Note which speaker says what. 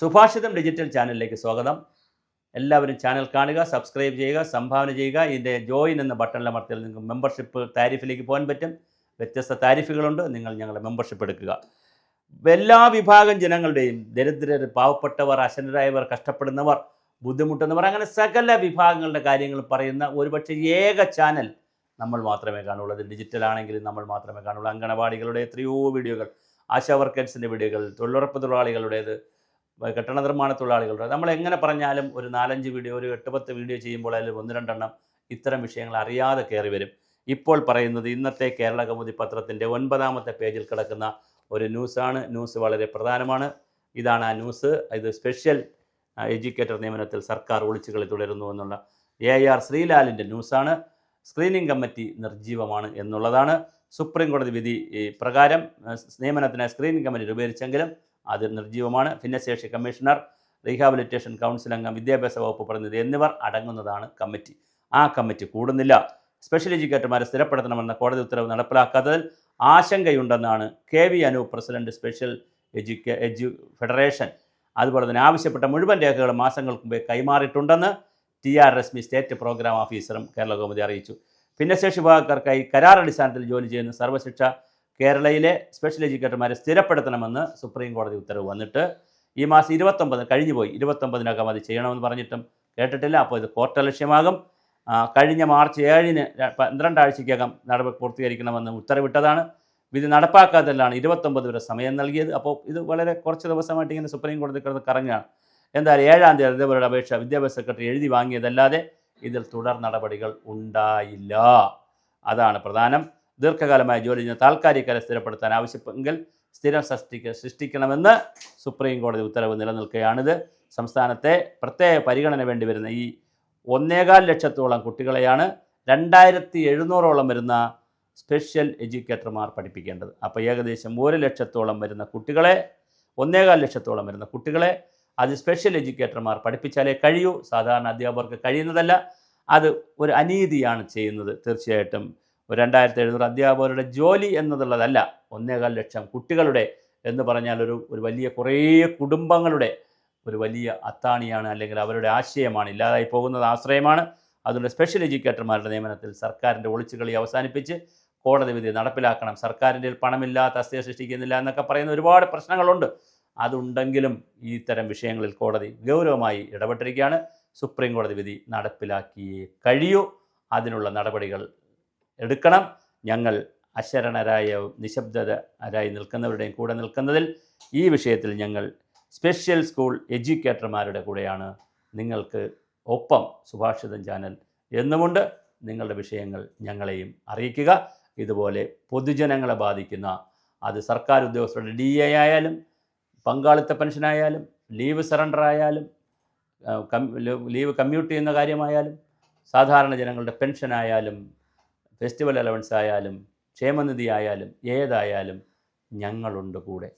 Speaker 1: സുഭാഷിതം digital ചാനലിലേക്ക് സ്വാഗതം. എല്ലാവരും ചാനൽ കാണുക സബ്സ്ക്രൈബ് ചെയ്യുക സംഭാവന ചെയ്യുക. ഇതിന്റെ ജോയിൻ എന്ന ബട്ടണിൽ അമർത്തിയാൽ നിങ്ങൾക്ക് മെമ്പർഷിപ്പ് താരിഫിലേക്ക് പോകാൻ പറ്റും. വ്യത്യസ്ത താരിഫുകളുണ്ട്. നിങ്ങൾ ഞങ്ങളുടെ മെമ്പർഷിപ്പ് എടുക്കുക. എല്ലാ വിഭാഗം ജനങ്ങളുടെയും ദരിദ്രർ പാവപ്പെട്ടവർ അശനരായവർ കഷ്ടപ്പെടുന്നവർ ബുദ്ധിമുട്ടുന്നവർ അങ്ങനെ സകല വിഭാഗങ്ങളുടെ കാര്യങ്ങൾ പറയുന്ന ഒരുപക്ഷെ ഏക ചാനൽ നമ്മൾ മാത്രമേ കാണുള്ളൂ. അത് ഡിജിറ്റൽ ആണെങ്കിലും നമ്മൾ മാത്രമേ കാണുള്ളൂ. അങ്കണവാടികളുടെ എത്രയോ വീഡിയോകൾ ആശാ വർക്കേഴ്സിന്റെ വീഡിയോകൾ തൊഴിലുറപ്പ് തൊഴിലാളികളുടേത് കെട്ടിട നിർമ്മാണ തൊഴിലാളികളുടെ നമ്മൾ എങ്ങനെ പറഞ്ഞാലും ഒരു നാലഞ്ച് വീഡിയോ ഒരു എട്ട് പത്ത് വീഡിയോ ചെയ്യുമ്പോൾ അതിൽ ഒന്ന് രണ്ടെണ്ണം ഇത്തരം വിഷയങ്ങൾ അറിയാതെ കയറി വരും. ഇപ്പോൾ പറയുന്നത് ഇന്നത്തെ കേരള കൗമുദി പത്രത്തിന്റെ ഒൻപതാമത്തെ പേജിൽ കിടക്കുന്ന ഒരു ന്യൂസാണ്. ന്യൂസ് വളരെ പ്രധാനമാണ്. ഇതാണ് ആ ന്യൂസ്. ഇത് സ്പെഷ്യൽ എഡ്യൂക്കേറ്റർ നിയമനത്തിൽ സർക്കാർ ഒളിച്ചുകളി തുടരുന്നു എന്നുള്ള എ ആർ ശ്രീലാലിന്റെ ന്യൂസാണ്. സ്ക്രീനിംഗ് കമ്മിറ്റി നിർജീവമാണ് എന്നുള്ളതാണ്. സുപ്രീം കോടതി വിധി പ്രകാരം നിയമനത്തിന് സ്ക്രീനിംഗ് കമ്മിറ്റി രൂപീകരിച്ചെങ്കിലും അത് നിർജീവമാണ്. ഭിന്നശേഷി കമ്മീഷണർ റീഹാബിലിറ്റേഷൻ കൗൺസിൽ അംഗം വിദ്യാഭ്യാസ വകുപ്പ് പ്രതിനിധി എന്നിവർ അടങ്ങുന്നതാണ് കമ്മിറ്റി. ആ കമ്മിറ്റി കൂടുന്നില്ല. സ്പെഷ്യൽ എഡ്യൂക്കേറ്റർമാരെ സ്ഥിരപ്പെടുത്തണമെന്ന കോടതി ഉത്തരവ് നടപ്പിലാക്കാത്തതിൽ ആശങ്കയുണ്ടെന്നാണ് K V Anu president special എഡ്യൂക്കേ എഡ്യു ഫെഡറേഷൻ. അതുപോലെ തന്നെ ആവശ്യപ്പെട്ട മുഴുവൻ രേഖകളും മാസങ്ങൾക്ക് മുമ്പേ കൈമാറിയിട്ടുണ്ടെന്ന് T R Reshmi state programme ഓഫീസറും കേരള ഗവൺമെന്റ് അറിയിച്ചു. ഭിന്നശേഷി വിഭാഗക്കാർക്കായി കരാർ അടിസ്ഥാനത്തിൽ ജോലി ചെയ്യുന്ന സർവശിക്ഷ കേരളയിലെ സ്പെഷ്യൽ എഡ്യൂക്കേറ്റർമാരെ സ്ഥിരപ്പെടുത്തണമെന്ന് സുപ്രീം കോടതി ഉത്തരവ് വന്നിട്ട് ഈ മാസം ഇരുപത്തൊമ്പത് കഴിഞ്ഞു പോയി ഇരുപത്തൊമ്പതിനകം അത് ചെയ്യണമെന്ന് പറഞ്ഞിട്ടും കേട്ടിട്ടില്ല. അപ്പോൾ ഇത് കോർട്ട് ലക്ഷ്യമാകും കഴിഞ്ഞ മാർച്ച് ഏഴിന് പന്ത്രണ്ടാഴ്ചയ്ക്കകം നടപടി പൂർത്തീകരിക്കണമെന്ന് ഉത്തരവിട്ടതാണ്. വിധി നടപ്പാക്കാത്തതിലാണ് ഇരുപത്തൊമ്പത് വരെ സമയം നൽകിയത്. അപ്പോൾ ഇത് വളരെ കുറച്ച് ദിവസമായിട്ട് ഇങ്ങനെ സുപ്രീം കോടതി കിടന്ന് കറങ്ങുകയാണ്. എന്തായാലും ഏഴാം തീയതി ഇതേപോലുള്ള അപേക്ഷ വിദ്യാഭ്യാസ സെക്രട്ടറി എഴുതി വാങ്ങിയതല്ലാതെ ഇതിൽ തുടർ നടപടികൾ ഉണ്ടായില്ല. അതാണ് പ്രധാനം. ദീർഘകാലമായ ജോലി ചെയ്യുന്ന താൽക്കാലികരെ സ്ഥിരപ്പെടുത്താൻ ആവശ്യപ്പെങ്കിൽ സ്ഥിരം സൃഷ്ടിക്ക സൃഷ്ടിക്കണമെന്ന് സുപ്രീം കോടതി ഉത്തരവ് നിലനിൽക്കുകയാണിത്. സംസ്ഥാനത്തെ പ്രത്യേക പരിഗണന വേണ്ടി വരുന്ന ഈ ഒന്നേകാൽ ലക്ഷത്തോളം കുട്ടികളെയാണ് രണ്ടായിരത്തി എഴുന്നൂറോളം വരുന്ന സ്പെഷ്യൽ എഡ്യൂക്കേറ്റർമാർ പഠിപ്പിക്കേണ്ടത്. അപ്പോൾ ഏകദേശം ഒരു ലക്ഷത്തോളം വരുന്ന കുട്ടികളെ ഒന്നേകാൽ ലക്ഷത്തോളം വരുന്ന കുട്ടികളെ അത് സ്പെഷ്യൽ എഡ്യൂക്കേറ്റർമാർ പഠിപ്പിച്ചാലേ കഴിയൂ. സാധാരണ അധ്യാപകർക്ക് കഴിയുന്നതല്ല. അത് ഒരു അനീതിയാണ് ചെയ്യുന്നത്. തീർച്ചയായിട്ടും ഒരു രണ്ടായിരത്തി എഴുന്നൂറ് അധ്യാപകരുടെ ജോലി എന്നതുള്ളതല്ല. ഒന്നേകാൽ ലക്ഷം കുട്ടികളുടെ എന്ന് പറഞ്ഞാൽ ഒരു ഒരു വലിയ കുറേ കുടുംബങ്ങളുടെ ഒരു വലിയ അത്താണിയാണ് അല്ലെങ്കിൽ അവരുടെ ആശയമാണ്. ഇല്ലാതായി പോകുന്നത് ആശ്രയമാണ്. അതുകൊണ്ട് സ്പെഷ്യൽ എഡ്യൂക്കേറ്റർമാരുടെ നിയമനത്തിൽ സർക്കാരിന്റെ ഒളിച്ചുകളി അവസാനിപ്പിച്ച് കോടതി വിധി നടപ്പിലാക്കണം. സർക്കാരിന്റെ പണമില്ല തസ്തിക സൃഷ്ടിക്കുന്നില്ല എന്നൊക്കെ പറയുന്ന ഒരുപാട് പ്രശ്നങ്ങളുണ്ട്. അതുണ്ടെങ്കിലും ഇത്തരം വിഷയങ്ങളിൽ കോടതി ഗൗരവമായി ഇടപെട്ടിരിക്കുകയാണ്. സുപ്രീം കോടതി വിധി നടപ്പിലാക്കിയേ കഴിയൂ. അതിനുള്ള നടപടികൾ എടുക്കണം. ഞങ്ങൾ അശരണരായ നിശബ്ദരായി നിൽക്കുന്നവരുടെയും കൂടെ നിൽക്കുന്നതിൽ ഈ വിഷയത്തിൽ ഞങ്ങൾ സ്പെഷ്യൽ സ്കൂൾ എഡ്യൂക്കേറ്റർമാരുടെ കൂടെയാണ്. നിങ്ങൾക്ക് ഒപ്പം സുഭാഷിതം ചാനൽ എന്നുമുണ്ട്. നിങ്ങളുടെ വിഷയങ്ങൾ ഞങ്ങളെയും അറിയിക്കുക. ഇതുപോലെ പൊതുജനങ്ങളെ ബാധിക്കുന്ന അത് സർക്കാർ ഉദ്യോഗസ്ഥരുടെ ഡി എ ആയാലും പങ്കാളിത്ത പെൻഷനായാലും ലീവ് സറണ്ടർ ആയാലും ലീവ് കമ്മ്യൂട്ട് ചെയ്യുന്ന കാര്യമായാലും സാധാരണ ജനങ്ങളുടെ പെൻഷനായാലും ഫെസ്റ്റിവൽ അലവൻസ് ആയാലും ക്ഷേമനിധി ആയാലും ഏതായാലും ഞങ്ങളുണ്ട് കൂടെ.